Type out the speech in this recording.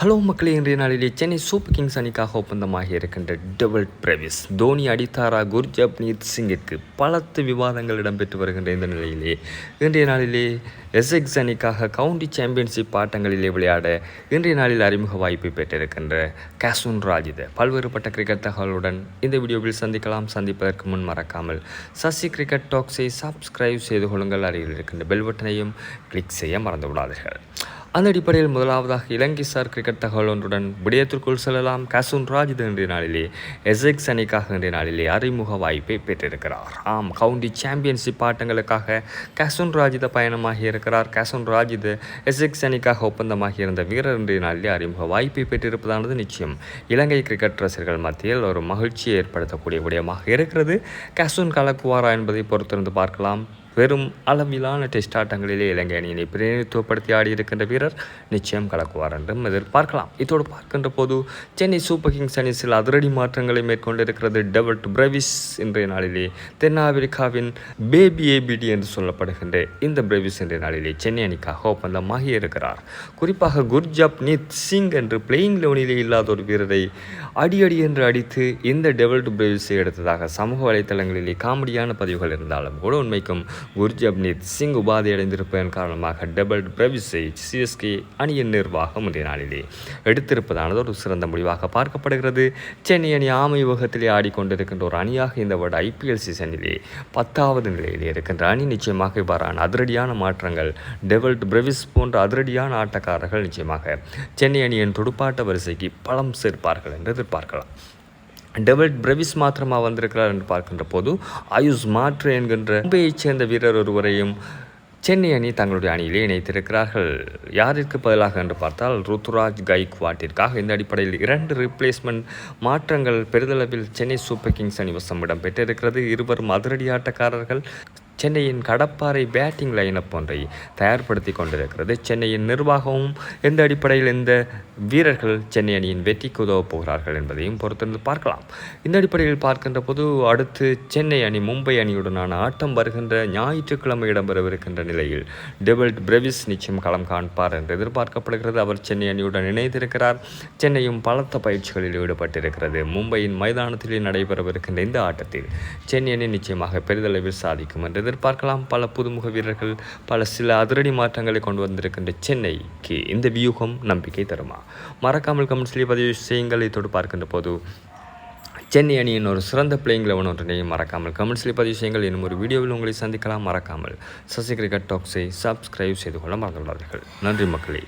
Hello மக்களே இன்றைய நாளிலே சென்னை சூப்பர் கிங்ஸ் அணிக்காக ஒப்பந்தமாக இருக்கின்ற டபுள் பிரவிஸ் தோனி அடித்தாரா குர்ஜப்னீத் சிங்கிற்கு? பலத்து விவாதங்கள் இடம்பெற்று வருகின்ற இந்த நிலையிலே இன்றைய நாளிலே எஸ்எக்ஸ் அணிக்காக கவுண்டி சாம்பியன்ஷிப் ஆட்டங்களிலே விளையாட இன்றைய நாளில் அறிமுக வாய்ப்பை பெற்றிருக்கின்ற காசூன் ராஜித பல்வேறுபட்ட கிரிக்கெட் தகவலுடன் இந்த வீடியோவில் சந்திக்கலாம். சந்திப்பதற்கு முன் மறக்காமல் சசி கிரிக்கெட் டாக்ஸை சப்ஸ்கிரைப் செய்து கொள்ளுங்கள். அருகில் இருக்கின்ற பெல் பட்டனையும் கிளிக் செய்ய மறந்து விடாதீர்கள் அந்த அடிப்படையில் முதலாவதாக இலங்கை சார் கிரிக்கெட் தகவல் ஒன்றுடன் விடயத்திற்குள் செல்லலாம். கசூன் ராஜித் இன்றைய நாளிலே எசெக்ஸ் அணிக்காக இன்றைய நாளிலே அறிமுக வாய்ப்பை பெற்றிருக்கிறார். ஆம் கவுண்டி சாம்பியன்ஷிப் ஆட்டங்களுக்காக கசூன் ராஜித பயணமாகி இருக்கிறார். கசூன் ராஜித் எசெக்ஸ் அணிக்காக ஒப்பந்தமாகி இருந்த வீரர் இன்றைய நாளிலே அறிமுக வாய்ப்பை பெற்றிருப்பதானது நிச்சயம். இலங்கை கிரிக்கெட் ரசிகர்கள் மத்தியில் ஒரு மகிழ்ச்சியை ஏற்படுத்தக்கூடிய விடயமாக இருக்கிறது. கசூன் கலக்குவாரா என்பதை பொறுத்திருந்து பார்க்கலாம். வெறும் அளவிலான டெஸ்ட் ஆட்டங்களிலே இலங்கை அணியினை பிரதிநிதித்துவப்படுத்தி ஆடியிருக்கின்ற வீரர் நிச்சயம் கலக்குவார் என்றும் எதிர்பார்க்கலாம். இதோடு பார்க்கின்ற போது சென்னை சூப்பர் கிங்ஸ் அணி சில அதிரடி மாற்றங்களை மேற்கொண்டிருக்கிறது. டெவல்ட் பிரவிஸ் இன்றைய நாளிலே தென்னாப்பிரிக்காவின் பேபி ஏபிடி என்று சொல்லப்படுகின்ற இந்த பிரவிஸ் இன்றைய நாளிலே சென்னை அணிக்காக ஒப்பந்தமாகி இருக்கிறார். குறிப்பாக குர்ஜப் நீத் சிங் என்று பிளேயிங் லெவனிலே இல்லாத ஒரு வீரரை அடியடி என்று அடித்து இந்த டெவல்ட் பிரவிஸை எடுத்ததாக சமூக வலைத்தளங்களிலே காமெடியான பதிவுகள் இருந்தாலும் கூட உண்மைக்கும் குர்ஜப்னீத் சிங் உபாதி அடைந்திருப்பதன் காரணமாக டபுள் பிரவிசை சிஎஸ்கே அணியின் நிர்வாகம் இன்றைய நாளிலே எடுத்திருப்பதானது ஒரு சிறந்த முடிவாக பார்க்கப்படுகிறது. சென்னை அணி ஆமை யுகத்திலே ஆடிக்கொண்டிருக்கின்ற ஒரு அணியாக இந்த வருட ஐபிஎல் சீசனிலே பத்தாவது நிலையிலே இருக்கின்ற அணி நிச்சயமாக இவ்வாறான அதிரடியான மாற்றங்கள் டெவல்ட் பிரவிஸ் போன்ற அதிரடியான ஆட்டக்காரர்கள் நிச்சயமாக சென்னை அணியின் துடுப்பாட்ட வரிசைக்கு பலம் சேர்ப்பார்கள் என்று எதிர்பார்க்கலாம். டெவிட் பிரவிஸ் மாத்திரமாக வந்திருக்கிறார் என்று பார்க்கின்ற போது ஆயுஷ் மாற்று என்கின்ற மும்பையைச் சேர்ந்த வீரர் ஒருவரையும் சென்னை அணி தங்களுடைய அணியிலே இணைத்திருக்கிறார்கள். யாருக்கு பதிலாக என்று பார்த்தால் ருத்துராஜ் கைக்வாட்டிற்காக இந்த அடிப்படையில் இரண்டு ரிப்ளேஸ்மெண்ட் மாற்றங்கள் பெரிதளவில் சென்னை சூப்பர் கிங்ஸ் அணி வசம் இடம்பெற்றிருக்கிறது இருவரும் அதிரடி ஆட்டக்காரர்கள். சென்னையின் கடப்பாறை பேட்டிங் லைனப் ஒன்றை தயார்படுத்தி கொண்டிருக்கிறது. சென்னையின் நிர்வாகமும் எந்த அடிப்படையில் இந்த வீரர்கள் சென்னை அணியின் வெற்றிக்கு உதவப் போகிறார்கள் என்பதையும் பொறுத்திருந்து பார்க்கலாம். இந்த அடிப்படையில் பார்க்கின்ற போது அடுத்து சென்னை அணி மும்பை அணியுடனான ஆட்டம் வருகின்ற ஞாயிற்றுக்கிழமை இடம்பெறவிருக்கின்ற நிலையில் டெபிள் பிரவிஸ் நிச்சயம் களம் காண்பார் என்று எதிர்பார்க்கப்படுகிறது. அவர் சென்னை அணியுடன் இணைந்திருக்கிறார். சென்னையும் பலத்த பயிற்சிகளில் ஈடுபட்டிருக்கிறது. மும்பையின் மைதானத்திலே நடைபெறவிருக்கின்ற இந்த ஆட்டத்தில் சென்னை அணி நிச்சயமாக பெரிதளவில் சாதிக்கும் என்று எதிர்பார்க்கலாம். பல புதுமுக வீரர்கள் பல சில அதிரடி மாற்றங்களை கொண்டு வந்திருக்கின்ற சென்னைக்கு இந்த வியூகம் நம்பிக்கை தருமா? மறக்காமல் கமெண்ட்ஸ்லேயே பதிவு செய்யுங்கள். இதோடு பார்க்கின்ற போது சென்னை அணியின் ஒரு சிறந்த பிளேயிங் லெவன் ஒன்றினையும் மறக்காமல் கமெண்ட்ஸ்லேயே பதிவு செய்யுங்கள். இன்னும் ஒரு வீடியோவில் உங்களை சந்திக்கலாம். மறக்காமல் சசி கிரிக்கெட் டாக்ஸை சப்ஸ்கிரைப் செய்து கொள்ள மறந்துள்ளார்கள் நன்றி மக்களே.